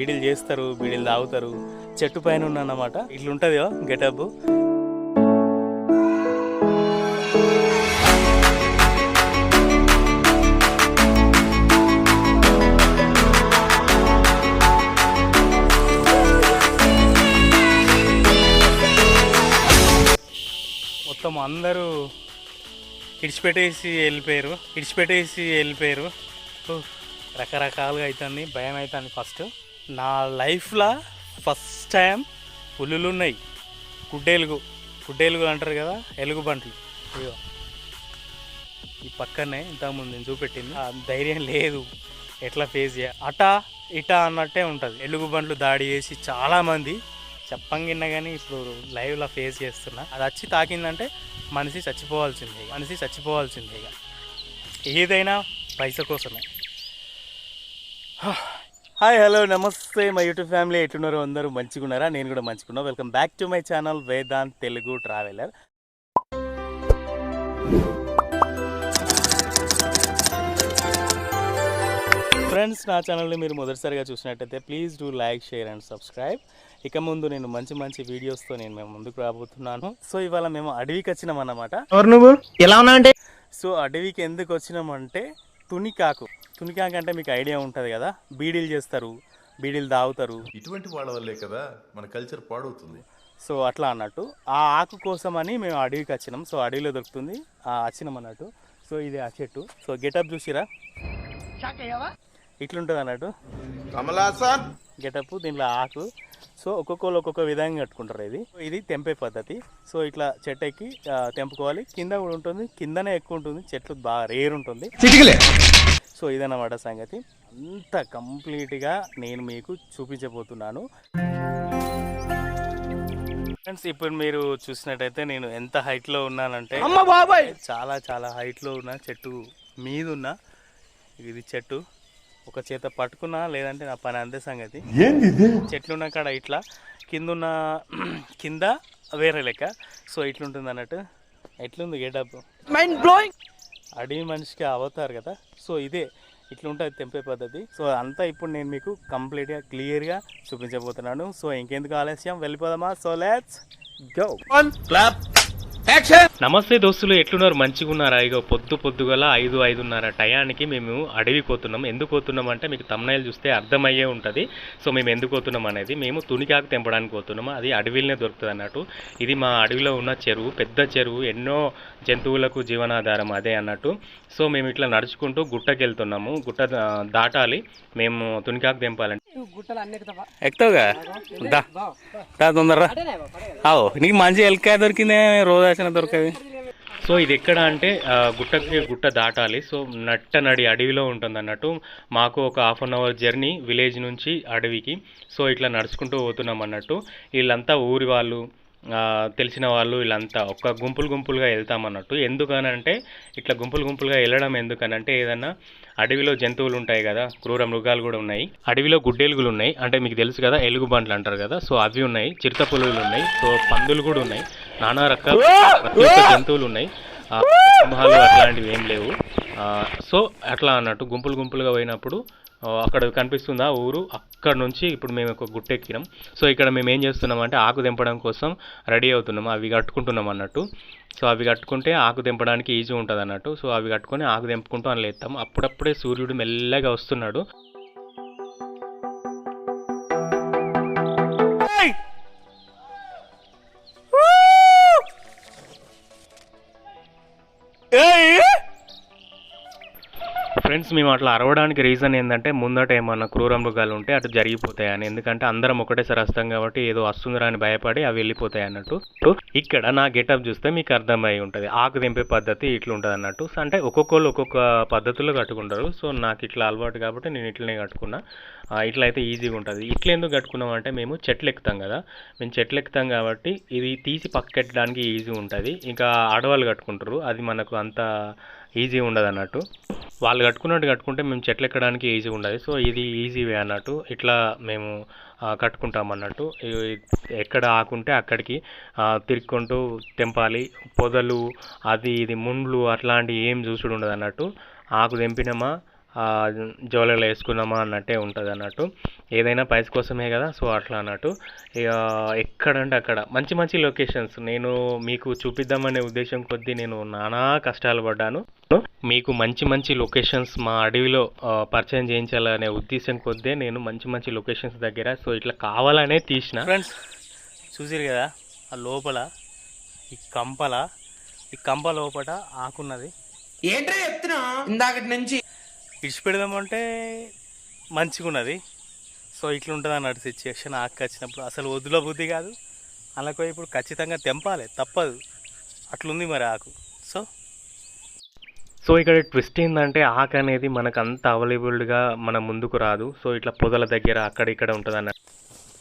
బీడీలు చేస్తారు బీడీలు తాగుతారు. చెట్టు పైన ఉన్నమాట ఇట్లుంటుంది గెటప్. మొత్తం అందరూ ఇడిచిపెట్టేసి వెళ్ళిపోయారు. ఇడిచిపెట్టేసి వెళ్ళిపోయారు. రకరకాలుగా అవుతుంది భయం అవుతుంది ఫస్ట్ నా లైఫ్లో ఫస్ట్ టైం పులులు ఉన్నాయి గుడ్డెలుగు గుడ్డెలుగు అంటారు కదా ఎలుగు బంట్లు ఇదిగో. ఈ పక్కనే ఇంతకుముందు నేను చూపెట్టింది. ఆ ధైర్యం లేదు. ఎట్లా ఫేస్ చేయ? అట ఇట అన్నట్టే ఉంటుంది. ఎలుగు బండ్లు దాడి చేసి చాలామంది చెప్పంగిన్నా కానీ ఇప్పుడు లైవ్లో ఫేస్ చేస్తున్నా. అది వచ్చి తాకిందంటే మనిషి చచ్చిపోవాల్సిందే. మనిషి చచ్చిపోవాల్సిందే ఇక. ఏదైనా పైస కోసమే. హాయ్ హలో నమస్తే. మా యూట్యూబ్ ఫ్యామిలీ ఎట్లున్నారు? అందరూ మంచిగున్నారా? నేను కూడా మంచిగున్నా. Welcome back to my channel Vedant Telugu traveller friends నా ఛానల్ని మీరు మొదటిసారిగా చూసినట్టయితే please do like share and subscribe ఇక ముందు నేను మంచి మంచి వీడియోస్తో నేను మేము ముందుకు రాబోతున్నాను. సో ఇవాళ మేము అడవికి వచ్చినాం అన్నమాట ఎలా ఉన్నావు అంటే? సో అడవికి ఎందుకు వచ్చినామంటే తునికాకు. తునికాకు అంటే మీకు ఐడియా ఉంటుంది కదా? బీడీలు చేస్తారు బీడీలు తాగుతారు. ఇటువంటి వాళ్ళ వల్లే కదా మన కల్చర్ పాడవుతుంది. సో అట్లా అన్నట్టు. ఆ ఆకు కోసమని మేము అడవికి వచ్చినాం. సో అడవిలో దొరుకుతుంది ఆ వచ్చినాం అన్నట్టు. సో ఇది ఆ చెట్టు. సో గెటప్ చూసిరా? ఇట్లుంటుంది అన్నట్టు. కమలాసన్! గెటప్ దీంట్లో ఆకు. సో ఒక్కొక్కరు ఒక్కొక్క విధంగా కట్టుకుంటారు ఇది. ఇది తెంపే పద్ధతి. సో ఇట్లా చెట్టు ఎక్కి తెంపుకోవాలి. కింద కూడా ఉంటుంది. కిందనే ఎక్కువ ఉంటుంది. చెట్లు బాగా రేర్ ఉంటుంది. సో ఇదన్నమాట సంగతి. అంత కంప్లీట్గా నేను మీకు చూపించబోతున్నాను. ఫ్రెండ్స్ ఇప్పుడు మీరు చూసినట్టయితే నేను ఎంత హైట్లో ఉన్నానంటే చాలా చాలా హైట్లో ఉన్న చెట్టు మీద ఉన్న ఇది చెట్టు. ఒక చేత పట్టుకున్నా లేదంటే నా పని అంతే సంగతి. చెట్లు ఉన్న కాడ ఇట్లా కింద ఉన్న కింద వేరే లెక్క. సో ఇట్లుంటుంది అన్నట్టు ఎట్లుంది గేటప్ మైండ్ బ్లోయింగ్ అడవి మనిషికి అవతారు కదా. సో ఇదే ఇట్లుంటుంది తెంపే పద్ధతి. సో అంతా ఇప్పుడు నేను మీకు కంప్లీట్గా క్లియర్గా చూపించబోతున్నాను. సో ఇంకెందుకు ఆలస్యం? వెళ్ళిపోదామా? So let's go. క్లాప్. నమస్తే దోస్తులు ఎట్లున్నారు? మంచిగున్నారా? ఇగో పొద్దు పొద్దుగల ఐదు ఐదున్నర టయానికి మేము అడవి పోతున్నాం. ఎందుకు పోతున్నాం అంటే మీకు తమ్నైల్ చూస్తే అర్థమయ్యే ఉంటుంది. సో మేము ఎందుకు పోతున్నాం అనేది మేము తునికాకు తెంపడానికి పోతున్నాము అది అడవిలోనే దొరుకుతుంది అన్నట్టు. ఇది మా అడవిలో ఉన్న చెరువు పెద్ద చెరువు ఎన్నో జంతువులకు జీవనాధారం అదే అన్నట్టు. సో మేము ఇట్లా నడుచుకుంటూ గుట్టకి వెళ్తున్నాము గుట్ట దాటాలి. మేము తునికాకు తెంపాలంటే ఎక్కుతావుగా? దా. దా తొందరరా. ఆవు నీకు మంచి ఎల్కాయ దొరికిందే రోజాసిన దొరకది. సో ఇది ఎక్కడ అంటే గుట్టకి గుట్ట దాటాలి. సో నట్ట నడి అడవిలో ఉంటుంది అన్నట్టు. మాకు ఒక half an hour journey village నుంచి అడవికి. సో ఇట్లా నడుచుకుంటూ పోతున్నాం అన్నట్టు. వీళ్ళంతా ఊరి వాళ్ళు తెలిసిన వాళ్ళు వీళ్ళంతా ఒక్క గుంపులు గుంపులుగా వెళ్తామన్నట్టు. ఎందుకనంటే ఇట్లా గుంపులు గుంపులుగా వెళ్ళడం ఎందుకనంటే ఏదన్నా అడవిలో జంతువులు ఉంటాయి కదా క్రూర మృగాలు కూడా ఉన్నాయి. అడవిలో గుడ్డెలుగులు ఉన్నాయి అంటే మీకు తెలుసు కదా ఎలుగు బండ్లు అంటారు కదా సో అవి ఉన్నాయి. చిరుత పులుగులు ఉన్నాయి. సో పందులు కూడా ఉన్నాయి. నానా రకాల జంతువులు ఉన్నాయి. సింహాలు అట్లాంటివి ఏం లేవు. సో అట్లా అన్నట్టు గుంపులు గుంపులుగా పోయినప్పుడు అక్కడ కనిపిస్తుందా ఊరు? అక్కడ నుంచి ఇప్పుడు మేము ఒక గుట్ట ఎక్కినాం సో ఇక్కడ మేము ఏం చేస్తున్నాం అంటే ఆకు తెంపడం కోసం రెడీ అవుతున్నాం. అవి కట్టుకుంటున్నాం అన్నట్టు. సో అవి కట్టుకుంటే ఆకు తెంపడానికి ఈజీ ఉంటుంది అన్నట్టు సో అవి కట్టుకొని ఆకు తెంపుకుంటూ అని లేస్తాం అప్పుడప్పుడే సూర్యుడు మెల్లగా వస్తున్నాడు. ఫ్రెండ్స్ మేము అట్లా అరవడానికి రీజన్ ఏంటంటే ముందట ఏమన్నా క్రూర మృగాలు ఉంటే అటు జరిగిపోతాయని. ఎందుకంటే అందరం ఒకటేసారి వస్తాం కాబట్టి ఏదో వస్తుందిరా అని భయపడి అవి వెళ్ళిపోతాయి అన్నట్టు. ఇక్కడ నా గెటప్ చూస్తే మీకు అర్థమై ఉంటుంది. ఆకు తెంపే పద్ధతి ఇట్లా ఉంటుంది అన్నట్టు. సో అంటే ఒక్కొక్కరు ఒక్కొక్క పద్ధతిలో కట్టుకుంటారు. సో నాకు ఇట్లా అలవాటు కాబట్టి నేను ఇట్లనే కట్టుకున్నా. ఇట్లా అయితే ఈజీగా ఉంటుంది. ఇట్లా ఎందుకు కట్టుకున్నాం అంటే మేము చెట్లు ఎక్కుతాం కదా. మేము చెట్లు ఎక్కుతాం కాబట్టి ఇది తీసి పక్కెట్టడానికి ఈజీ ఉంటుంది. ఇంకా ఆడవాళ్ళు కట్టుకుంటారు. అది మనకు అంత ఈజీ ఉండదు అన్నట్టు. వాళ్ళు కట్టుకున్నట్టు కట్టుకుంటే మేము చెట్లు ఎక్కడానికి ఈజీ ఉండదు. సో ఇది ఈజీ వే అన్నట్టు ఇట్లా మేము కట్టుకుంటాం అన్నట్టు ఎక్కడ ఆకుంటే అక్కడికి తిరుక్కుంటూ తెంపాలి. పొదలు అది ఇది ముండ్లు అట్లాంటి ఏం చూసుడు ఉండదు అన్నట్టు. ఆకు తెంపినామా జోలలో వేసుకున్నామా అన్నట్టే ఉంటుంది అన్నట్టు. ఏదైనా పైస కోసమే కదా సో అట్లా అన్నట్టు. ఇక ఎక్కడంటే అక్కడ. మంచి మంచి లొకేషన్స్. నేను మీకు చూపిద్దామనే ఉద్దేశం కొద్దీ నేను నానా కష్టాలు పడ్డాను. మీకు మంచి మంచి లొకేషన్స్ మా అడవిలో పరిచయం చేయించాలనే ఉద్దేశం కొద్దే నేను మంచి మంచి లొకేషన్స్ దగ్గర. సో ఇట్లా కావాలనే తీసిన. ఫ్రెండ్స్ చూసిరు కదా ఆ లోపల ఈ కంపల ఈ కంప లోపల ఆకున్నది. ఏంట్రా చెప్తున్నా? ఇందాకటి నుంచి ఇడిచిపెడదామంటే మంచిగా ఉన్నది సో ఇట్లా ఉంటుంది అన్నట్టు సిచ్యువేషన్ ఆకు వచ్చినప్పుడు అసలు వదిలో బుద్ధి కాదు. అలాగే ఇప్పుడు ఖచ్చితంగా తెంపాలి తప్పదు. అట్లుంది మరి ఆకు. సో సో ఇక్కడ ట్విస్ట్ ఏంటంటే ఆకు అనేది మనకు అంత అవైలబుల్గా మన ముందుకు రాదు. సో ఇట్లా పొదల దగ్గర అక్కడ ఇక్కడ ఉంటుంది అన్న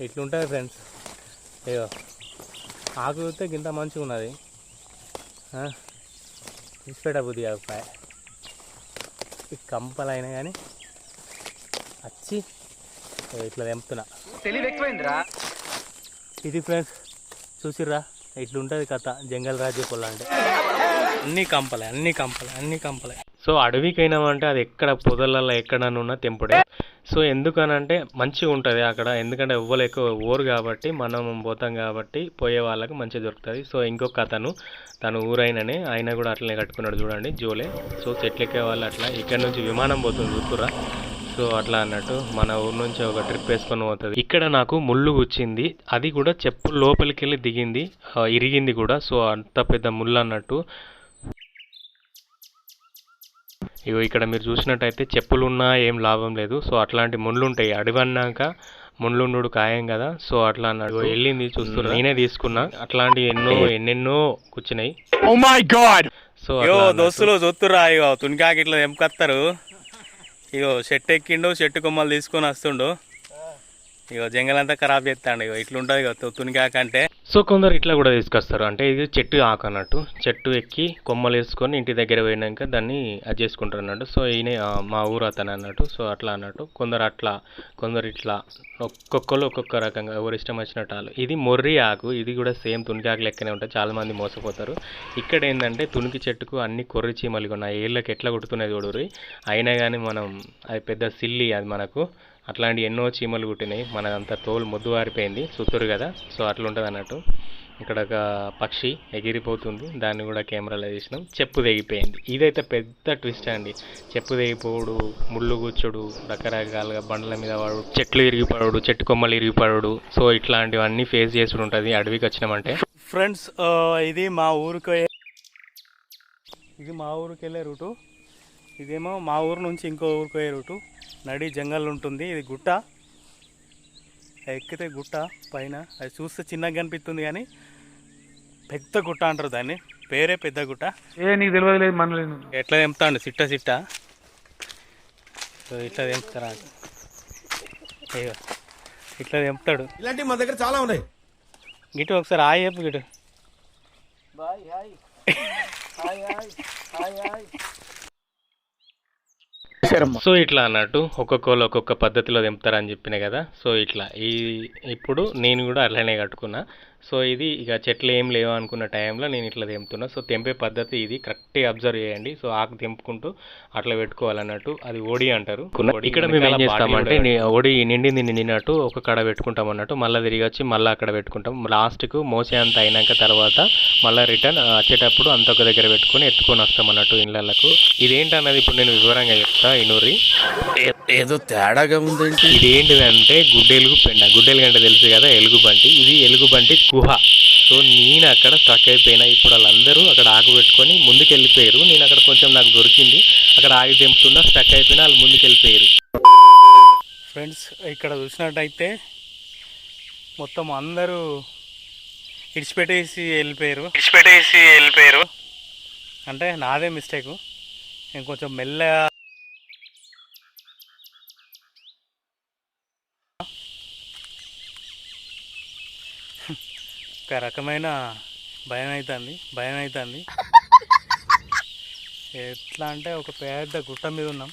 ఇట్లుంటుంది ఫ్రెండ్స్ అయ్యో ఆకు చూస్తే గింత మంచిగా ఉన్నది ఇచ్చిపెట్ట బుద్ధి కాకపోయా. ఈ కంపలైనా కానీ వచ్చి ఇట్లా తెంపుతున్నా. తెలివి ఎక్కువైందిరా. ఇది ఫ్రెండ్స్ చూసిర్రా ఇట్లుంటుంది కథ జంగల్ రాజ్య పొల అంటే. అన్ని కంపలే అన్ని కంపలే అన్ని కంపలే. సో అడవికైనా అంటే అది ఎక్కడ పొదలలో ఎక్కడనున్నా తెంపుడే. సో ఎందుకనంటే మంచిగా ఉంటుంది అక్కడ. ఎందుకంటే ఎవ్వరు ఎక్కువ ఊరు కాబట్టి మనం పోతాం కాబట్టి పోయే వాళ్ళకి మంచిగా దొరుకుతుంది. సో ఇంకొక అతను తను ఊరైననే ఆయన కూడా అట్లనే కట్టుకున్నాడు చూడండి జోలే. సో చెట్లు ఎక్కే వాళ్ళు అట్లా ఇక్కడ నుంచి విమానం పోతుంది చూస్తురా సో అట్లా అన్నట్టు మన ఊరు నుంచి ఒక ట్రిప్ వేసుకొని పోతుంది. ఇక్కడ నాకు ముళ్ళు వచ్చింది అది కూడా చెప్పు లోపలికి వెళ్ళి దిగింది ఇరిగింది కూడా. సో అంత పెద్ద ముళ్ళు అన్నట్టు. ఇగో ఇక్కడ మీరు చూసినట్టయితే చెప్పులు ఉన్నా ఏం లాభం లేదు. సో అట్లాంటి ముళ్ళు ఉంటాయి అడవి అన్నాక ముళ్ళుండు ఖాయం కదా. సో అట్లా అన్నాడు. ఇగో వెళ్ళింది చూస్తున్నా. నేనే తీసుకున్నా. అట్లాంటి ఎన్నో ఎన్నెన్నో కూర్చున్నాయి. Oh my God so. దోస్తులు చూస్తురా ఇగో. తునికాకి ఇట్లా తెంపుకొస్తారు ఇగో చెట్టు ఎక్కిండు చెట్టు కొమ్మలు తీసుకొని వస్తుండు. ఇగో జంగలంతా ఖరాబ్ చేస్తాడు. ఇగో ఇట్లుంటుంది ఇగో తు- తునికాక అంటే సో కొందరు ఇట్లా కూడా తీసుకొస్తారు. అంటే ఇది చెట్టు ఆకు అన్నట్టు. చెట్టు ఎక్కి కొమ్మలు వేసుకొని ఇంటి దగ్గర పోయినాక దాన్ని అది చేసుకుంటారు అన్నట్టు. సో ఈయన మా ఊరు అతను అన్నట్టు. సో అట్లా అన్నట్టు. కొందరు అట్లా కొందరు ఇట్లా. ఒక్కొక్కరు ఒక్కొక్క రకంగా ఎవరు ఇష్టం వచ్చినట్టు వాళ్ళు. ఇది మొర్రి ఆకు. ఇది కూడా సేమ్ తునికి ఆకు లెక్కనే ఉంటుంది చాలామంది మోసపోతారు. ఇక్కడ ఏంటంటే తునికి చెట్టుకు అన్ని కొర్రి చీమలు ఉన్నాయి. ఏళ్ళకి ఎట్లా కుట్టుతున్నాయి చూడరు అయినా కానీ మనం అది పెద్ద సిల్లి అది మనకు. అట్లాంటి ఎన్నో చీమలు కుట్టినాయి. మనదంతా తోలు మొద్దు వారిపోయింది కదా? సో అట్లుంటుంది అన్నట్టు. ఇక్కడ ఒక పక్షి ఎగిరిపోతుంది. దాన్ని కూడా కెమెరాలో తీసినాం. చెప్పు తెగిపోయింది. ఇదైతే పెద్ద ట్విస్ట్ అండి. చెప్పు తెగిపోడు ముళ్ళు కూర్చోడు రకరకాలుగా బండ్ల మీద వాడు చెట్లు ఇరిగిపడు చెట్టు కొమ్మలు ఇరిగిపడు సో ఇట్లాంటివన్నీ ఫేస్ చేసుడు ఉంటుంది అడవికి వచ్చినామంటే. ఫ్రెండ్స్ ఇది మా ఊరికి ఇది మా ఊరికి వెళ్ళే రూటు. ఇదేమో మా ఊరు నుంచి ఇంకో ఊరికి పోయే రూటు. నడి జంగల్ ఉంటుంది ఇది గుట్ట. ఎక్కితే గుట్ట పైన. అది చూస్తే చిన్నగా కనిపిస్తుంది కానీ పెద్ద గుట్ట అంటారు దాన్ని. పేరే పెద్ద గుట్ట. ఏ నీకు తెలియదు లేదు మనలేదు ఎట్లా తెంపుతాండు? సిట్ట సిట్ట. సో ఇట్లా తెంపుతారా? అయ్యో ఇట్లా తెంపుతాడు. ఇలాంటివి మా దగ్గర చాలా ఉన్నాయి. గిటు ఒకసారి ఆ చెప్పు గిటు. సో ఇట్లా అన్నట్టు ఒక్కొక్కరు ఒక్కొక్క పద్ధతిలో తెంపుతారని చెప్పిన కదా సో ఇట్లా. ఈ ఇప్పుడు నేను కూడా అట్లనే కట్టుకున్నా. సో ఇది ఇక చెట్లు ఏం లేవు అనుకున్న టైంలో నేను ఇట్లా తెంపుతున్నా. సో తెంపే పద్ధతి ఇది. కరెక్ట్గా అబ్జర్వ్ చేయండి. సో ఆకు తెంపుకుంటూ అట్లా పెట్టుకోవాలన్నట్టు అది ఓడి అంటారు. ఇక్కడ మేము ఏం చేస్తామంటే ఓడి నిండింది నిండినట్టు ఒక కడ పెట్టుకుంటాం అన్నట్టు మళ్ళీ తిరిగి వచ్చి మళ్ళీ అక్కడ పెట్టుకుంటాం. లాస్ట్కు మోసే అంత అయినాక తర్వాత మళ్ళీ రిటర్న్ వచ్చేటప్పుడు అంత ఒక దగ్గర పెట్టుకొని ఎత్తుకొని వస్తాం అన్నట్టు ఇళ్ళకు ఇదేంటన్నది ఇప్పుడు నేను వివరంగా చెప్తా ఇనూరి. ఏదో తేడాగా ఉందేంటి? ఇది ఏంటిదంటే గుడ్డెలుగు పెండ. గుడ్డెలుగు అంటే తెలుసు కదా ఎలుగుబంటి. ఇది ఎలుగుబంటి గుహ. సో నేను అక్కడ స్టక్ అయిపోయినా. ఇప్పుడు వాళ్ళందరూ అక్కడ ఆకు పెట్టుకొని ముందుకు వెళ్ళిపోయారు నేను అక్కడ కొంచెం నాకు దొరికింది. అక్కడ ఆగి తెంపుతున్నా స్టక్ అయిపోయినా వాళ్ళు ముందుకు వెళ్ళిపోయారు ఫ్రెండ్స్ ఇక్కడ చూసినట్టయితే మొత్తం అందరూ ఇడిచిపెట్టేసి వెళ్ళిపోయారు. ఇడిచిపెట్టేసి వెళ్ళిపోయారు. అంటే నాదే మిస్టేక్ నేను కొంచెం మెల్లగా ఒక రకమైన భయం అవుతుంది భయం అవుతుంది ఎట్లా అంటే ఒక పెద్ద గుట్ట మీద ఉన్నాం.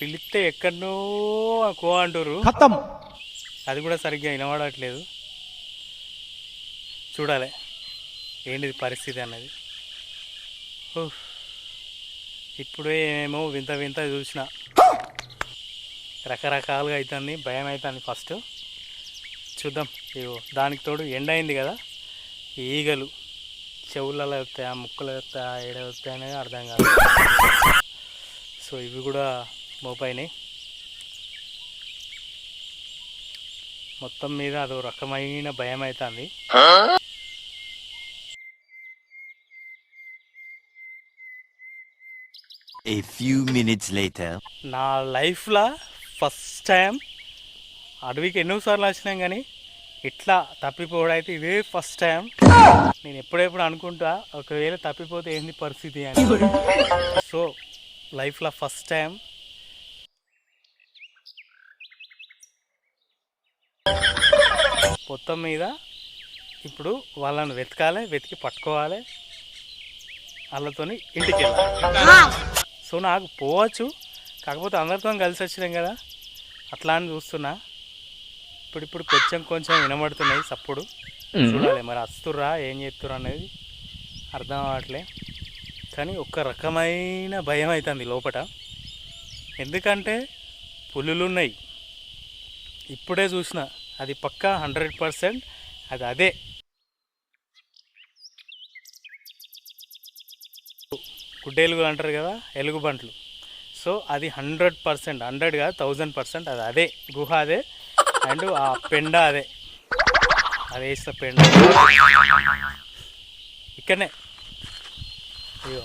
పిలిస్తే ఎక్కడనో కో అంటారు అది కూడా సరిగ్గా వినబడట్లేదు. చూడాలి ఏంటిది పరిస్థితి అన్నది. ఇప్పుడే ఏమో వింత వింత చూసిన. రకరకాలుగా అవుతుంది భయం అవుతుంది ఫస్ట్. చూద్దాం. ఇగో దానికి తోడు ఎండ అయింది కదా ఈగలు చెవులలో వస్తాయా ముక్కలు వస్తాయా ఏడ వస్తాయి అనేది అర్థం కాదు. సో ఇవి కూడా మోపైనాయి. మొత్తం మీద అదో రకమైన భయం అవుతుంది A few minutes later. నా లైఫ్లో ఫస్ట్ టైం అడవికి ఎన్నోసార్లు వచ్చినాం కానీ ఇట్లా తప్పిపోవడం అయితే ఇదే ఫస్ట్ టైం నేను ఎప్పుడెప్పుడు అనుకుంటా ఒకవేళ తప్పిపోతే ఏంది పరిస్థితి అని. సో లైఫ్లో ఫస్ట్ టైం మొత్తం మీద ఇప్పుడు వాళ్ళని వెతకాలి వెతికి పట్టుకోవాలి. వాళ్ళతోని ఇంటికి వెళ్ళాలి. సో నాకు పోవచ్చు. కాకపోతే అందరితో కలిసి వచ్చినాం కదా. అట్లా అని చూస్తున్నా. ఇప్పుడు ఇప్పుడు కొంచెం కొంచెం వినబడుతున్నాయి సప్పుడు. చూడాలి మరి వస్తుర్రా ఏం చేస్తుర్రా అనేది అర్థం అవ్వట్లే. కానీ ఒక రకమైన భయం అవుతుంది లోపట. ఎందుకంటే పులులు ఉన్నాయి ఇప్పుడే చూసిన అది పక్కా హండ్రెడ్ పర్సెంట్ అది అదే. గుడ్డేలుగు అంటారు కదా ఎలుగుబంట్లు సో అది హండ్రెడ్ పర్సెంట్ హండ్రెడ్ కాదు థౌజండ్ పర్సెంట్ అది అదే గుహ అదే. అండ్ ఆ పెండ అదే. అది వేసిన పెండ. ఇక్కడనే. అయ్యో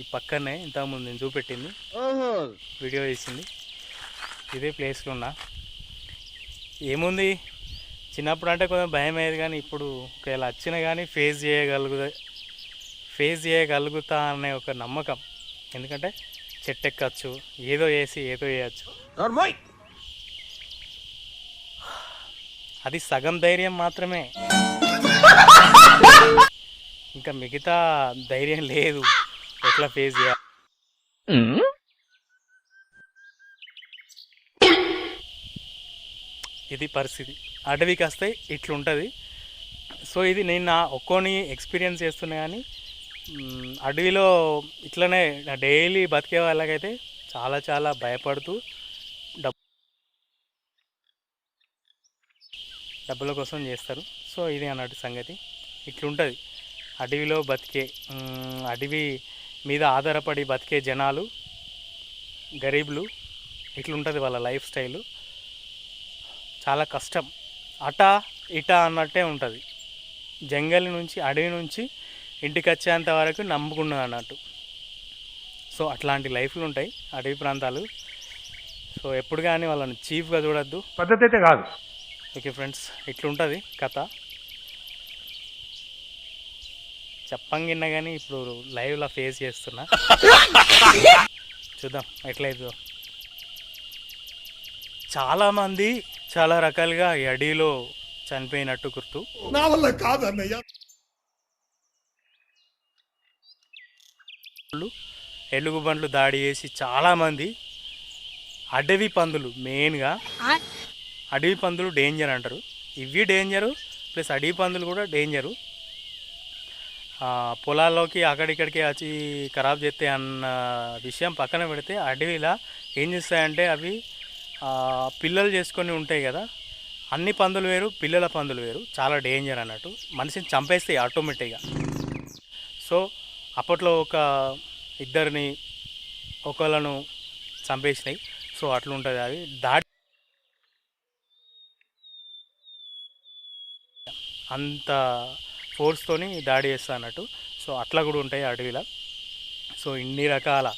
ఈ పక్కనే ఇంతకుముందు నేను చూపెట్టింది. వీడియో తీసింది ఇదే ప్లేస్లో ఉన్నా. ఏముంది? చిన్నప్పుడు అంటే కొంచెం భయం అయ్యేది కానీ ఇప్పుడు ఒకవేళ వచ్చినా కానీ ఫేస్ చేయగలుగుతా ఫేస్ చేయగలుగుతా అనే ఒక నమ్మకం. ఎందుకంటే చెట్టు ఎక్కచ్చు ఏదో వేసి ఏదో చేయచ్చు. అది సగం ధైర్యం మాత్రమే. ఇంకా మిగతా ధైర్యం లేదు. ఎట్లా ఫేస్ చేయాలి? ఇది పరిస్థితి. అడవికి వస్తే ఇట్లుంటుంది. సో ఇది నేను నా ఒక్కోని ఎక్స్పీరియన్స్ చేస్తున్నా కానీ అడవిలో ఇట్లనే డైలీ బతికే వాళ్ళకైతే చాలా చాలా భయపడుతూ డబ్బుల కోసం చేస్తారు. సో ఇది అన్నట్టు సంగతి. ఇట్లుంటుంది. అడవిలో బతికే అడవి మీద ఆధారపడి బతికే జనాలు గరీబులు ఇట్లుంటుంది వాళ్ళ లైఫ్ స్టైలు. చాలా కష్టం. అట ఇట అన్నట్టే ఉంటుంది. జంగల్ నుంచి అడవి నుంచి ఇంటికి వచ్చేంత వరకు నమ్ముకున్నది అన్నట్టు. సో అట్లాంటి లైఫ్లు ఉంటాయి అడవి ప్రాంతాలు. సో ఎప్పుడు కానీ వాళ్ళని చీఫ్గా చూడొద్దు. పద్ధతి అయితే కాదు. ఓకే ఫ్రెండ్స్ ఇట్లుంటుంది కథ. చెప్పంగిన్నా కానీ ఇప్పుడు లైవ్లో ఫేస్ చేస్తున్నా. చూద్దాం ఎట్లయితుందో చాలామంది చాలా రకాలుగా ఈ అడవిలో చనిపోయినట్టు గుర్తు. వాళ్ళు ఎలుగుబండ్లు దాడి చేసి చాలామంది అడవి పందులు మెయిన్గా అడవి పందులు డేంజర్ అంటారు. ఇవి డేంజరు ప్లస్ అడవి పందులు కూడా డేంజరు పొలాల్లోకి అక్కడిక్కడికి వచ్చి ఖరాబ్ చేస్తే అన్న విషయం పక్కన పెడితే అడవిలా ఏం చేస్తాయంటే అవి పిల్లలు చేసుకొని ఉంటాయి కదా. అన్ని పందులు వేరు పిల్లల పందులు వేరు. చాలా డేంజర్ అన్నట్టు. మనిషిని చంపేస్తాయి ఆటోమేటిక్గా సో అప్పట్లో ఒక ఇద్దరిని ఒకళ్ళను చంపేసినాయి. సో అట్లుంటుంది అది దాడి అంత ఫోర్స్తోని దాడి చేస్తా అన్నట్టు. సో అట్లా కూడా ఉంటాయి అడవిలో. సో ఇన్ని రకాల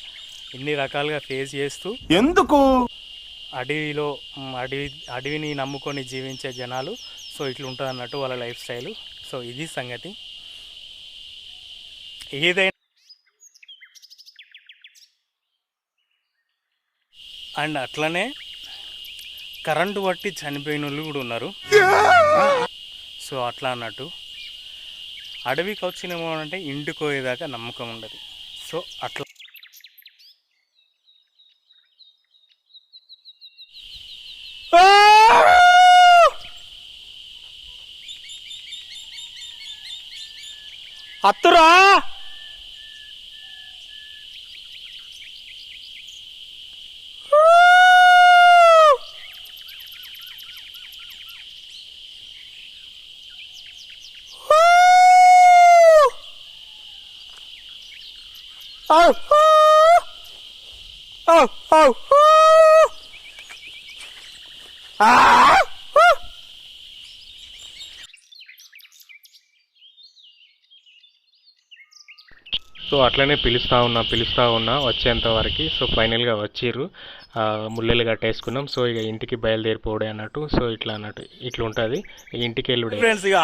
ఇన్ని రకాలుగా ఫేస్ చేస్తూ ఎందుకు? అడవిలో అడవి అడవిని నమ్ముకొని జీవించే జనాలు సో ఇట్లా ఉంటుంది అన్నట్టు వాళ్ళ లైఫ్ స్టైలు. సో ఇది సంగతి. ఏదైనా అండ్ అట్లనే కరెంటు బట్టి చనిపోయిన వాళ్ళు కూడా ఉన్నారు. సో అట్లా అన్నట్టు. అడవికి వచ్చినేమో అంటే ఇంటికి నమ్మకం ఉండదు. సో అట్లా. అత్తురా! సో అట్లనే పిలుస్తూ ఉన్నా పిలుస్తూ ఉన్నా వచ్చేంత వరకు. సో ఫైనల్గా వచ్చిర్రు. ఆ, ముల్లెలు కట్టేసుకున్నాం. సో ఇక ఇంటికి బయలుదేరిపోవడే అన్నట్టు. సో ఇట్లా అన్నట్టు ఇట్లా ఉంటుంది ఇంటికి వెళ్ళుడే ఫ్రెండ్స్ ఇక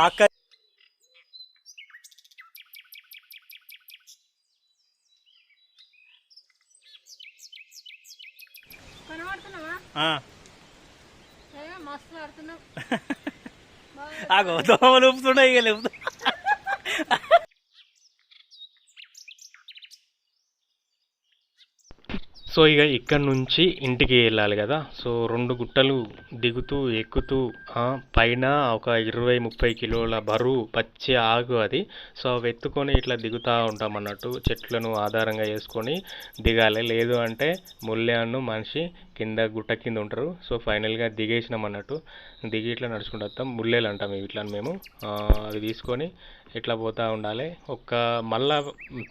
అక్క కనబడుతున్నావా? ఆ, ఏ మస్తు ఆడుతున్నావు. ఆ దోమలు ఇక లేపు. సో ఇక ఇక్కడ నుంచి ఇంటికి వెళ్ళాలి కదా. సో రెండు గుట్టలు దిగుతూ ఎక్కుతూ పైన ఒక ఇరవై ముప్పై కిలోల బరువు పచ్చి ఆకు అది. సో అవి ఎత్తుకొని ఇట్లా దిగుతూ ఉంటాం అన్నట్టు చెట్లను ఆధారంగా చేసుకొని దిగాలి. లేదు అంటే ముల్యాను మనిషి కింద గుట్ట కింద ఉంటారు. సో ఫైనల్గా దిగేసినాం అన్నట్టు. దిగి ఇట్లా నడుచుకుంటూ వస్తాం. ముల్లెలు అంటాం ఇట్లా మేము. అవి తీసుకొని ఇట్లా పోతూ ఉండాలి. ఒక్క మళ్ళా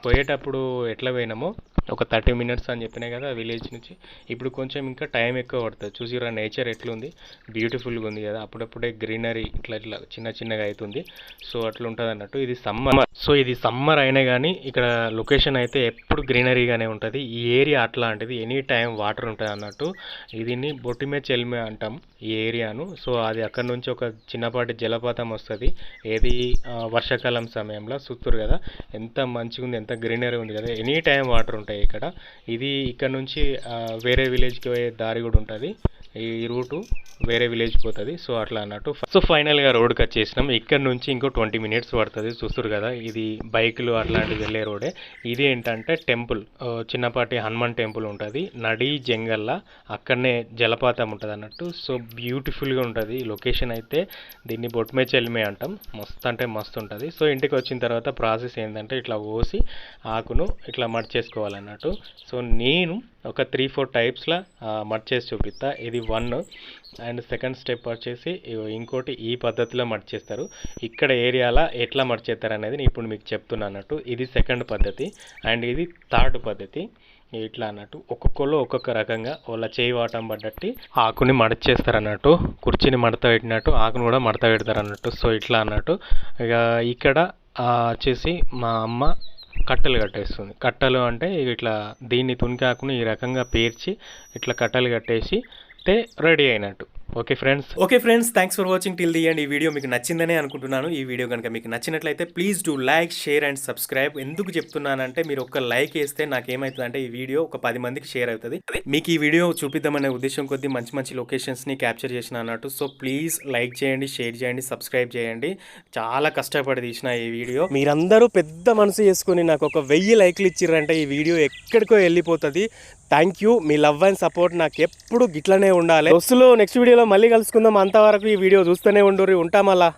పోయేటప్పుడు ఎట్లా పోయినామో ఒక థర్టీ మినిట్స్ అని చెప్పినాయి కదా విలేజ్ నుంచి. ఇప్పుడు కొంచెం ఇంకా టైం ఎక్కువ పడుతుంది. చూసిరా నేచర్ ఎట్లుంది? బ్యూటిఫుల్గా ఉంది కదా. అప్పుడప్పుడే గ్రీనరీ ఇట్లా ఇట్లా చిన్న చిన్నగా అవుతుంది సో అట్లా ఉంటుంది అన్నట్టు ఇది సమ్మర్. సో ఇది సమ్మర్ అయినా కానీ ఇక్కడ లొకేషన్ అయితే ఎప్పుడు గ్రీనరీగానే ఉంటుంది. ఈ ఏరియా అట్లాంటిది. ఎనీ టైం వాటర్ ఉంటుంది అన్నట్టు దీన్ని బొట్టిమే చెల్మే అంటాం ఈ ఏరియాను. సో అది అక్కడ నుంచి ఒక చిన్నపాటి జలపాతం వస్తుంది. ఏది వర్షాకాలం సమయంలో సుత్తూరు కదా. ఎంత మంచిగా ఉంది ఎంత గ్రీనరీ ఉంది కదా. ఎనీ టైం వాటర్ ఉంటాయి ఇక్కడ. ఇది ఇక్కడ నుంచి వేరే విలేజ్కి పోయే దారి కూడా ఉంటుంది. ఈ రూటు వేరే విలేజ్ పోతుంది. సో అట్లా అన్నట్టు సో ఫైనల్గా రోడ్కి వచ్చేసినాం ఇక్కడ నుంచి ఇంకో ట్వంటీ మినిట్స్ పడుతుంది. చూస్తారు కదా ఇది బైకులు అట్లాంటివి వెళ్ళే రోడే. ఇది ఏంటంటే టెంపుల్. చిన్నపాటి హనుమాన్ టెంపుల్ ఉంటుంది. నడి జంగల్లా అక్కడనే జలపాతం ఉంటుంది అన్నట్టు. సో బ్యూటిఫుల్గా ఉంటుంది. లొకేషన్ అయితే దీన్ని బొట్మే చెల్మే అంటాం. మస్తు అంటే మస్తు ఉంటుంది. సో ఇంటికి వచ్చిన తర్వాత ప్రాసెస్ ఏంటంటే ఇట్లా పోసి ఆకును ఇట్లా మడిచేసుకోవాలన్నట్టు సో నేను ఒక త్రీ ఫోర్ టైప్స్లో మడిచేసి చూపిస్తా. ఇది వన్ అండ్ సెకండ్ స్టెప్ వచ్చేసి ఇంకోటి ఈ పద్ధతిలో మడిచేస్తారు ఇక్కడ ఏరియాలో ఎట్లా మడిచేస్తారు అనేది నేను ఇప్పుడు మీకు చెప్తున్నా అన్నట్టు. ఇది సెకండ్ పద్ధతి. అండ్ ఇది థర్డ్ పద్ధతి. ఇట్లా అన్నట్టు. ఒక్కొక్కరు ఒక్కొక్క రకంగా వాళ్ళ చేయి వాటం పడ్డట్టి ఆకుని మడచేస్తారు అన్నట్టు. కుర్చీని మడత పెట్టినట్టు ఆకుని కూడా మడత పెడతారు అన్నట్టు. సో ఇట్లా అన్నట్టు. ఇక ఇక్కడ వచ్చేసి మా అమ్మ కట్టెలు కట్టేస్తుంది. కట్టెలు అంటే ఇట్లా దీన్ని తునికాకుని ఈ రకంగా పేర్చి ఇట్లా కట్టెలు కట్టేసి తే రెడీ అయినట్టు. Okay friends. Okay friends thanks for watching till the end ఈ వీడియో మీకు నచ్చిందనే అనుకుంటున్నాను. ఈ వీడియో కనుక మీకు నచ్చినట్లయితే please do like share and subscribe ఎందుకు చెప్తున్నానంటే మీరు ఒక లైక్ వేస్తే నాకు ఏమవుతుందంటే ఈ వీడియో ఒక పది మందికి షేర్ అవుతుంది. మీకు ఈ వీడియో చూపిద్దామనే ఉద్దేశం కొద్దీ మంచి మంచి లొకేషన్స్ని క్యాప్చర్ చేసిన అన్నట్టు. సో ప్లీజ్ లైక్ చేయండి షేర్ చేయండి సబ్స్క్రైబ్ చేయండి. చాలా కష్టపడి తీసిన ఈ వీడియో. మీరందరూ పెద్ద మనసు చేసుకుని నాకు ఒక వెయ్యి లైక్లు ఇచ్చిర్రంటే ఈ వీడియో ఎక్కడికో వెళ్ళిపోతుంది. థ్యాంక్ యూ మీ లవ్ అండ్ సపోర్ట్ నాకు ఎప్పుడు గిట్లనే ఉండాలి. అసలు నెక్స్ట్ వీడియోలో మళ్ళీ కలుసుకుందాం. అంతవరకు ఈ వీడియో చూస్తూనే ఉండు ఉంటాం అలా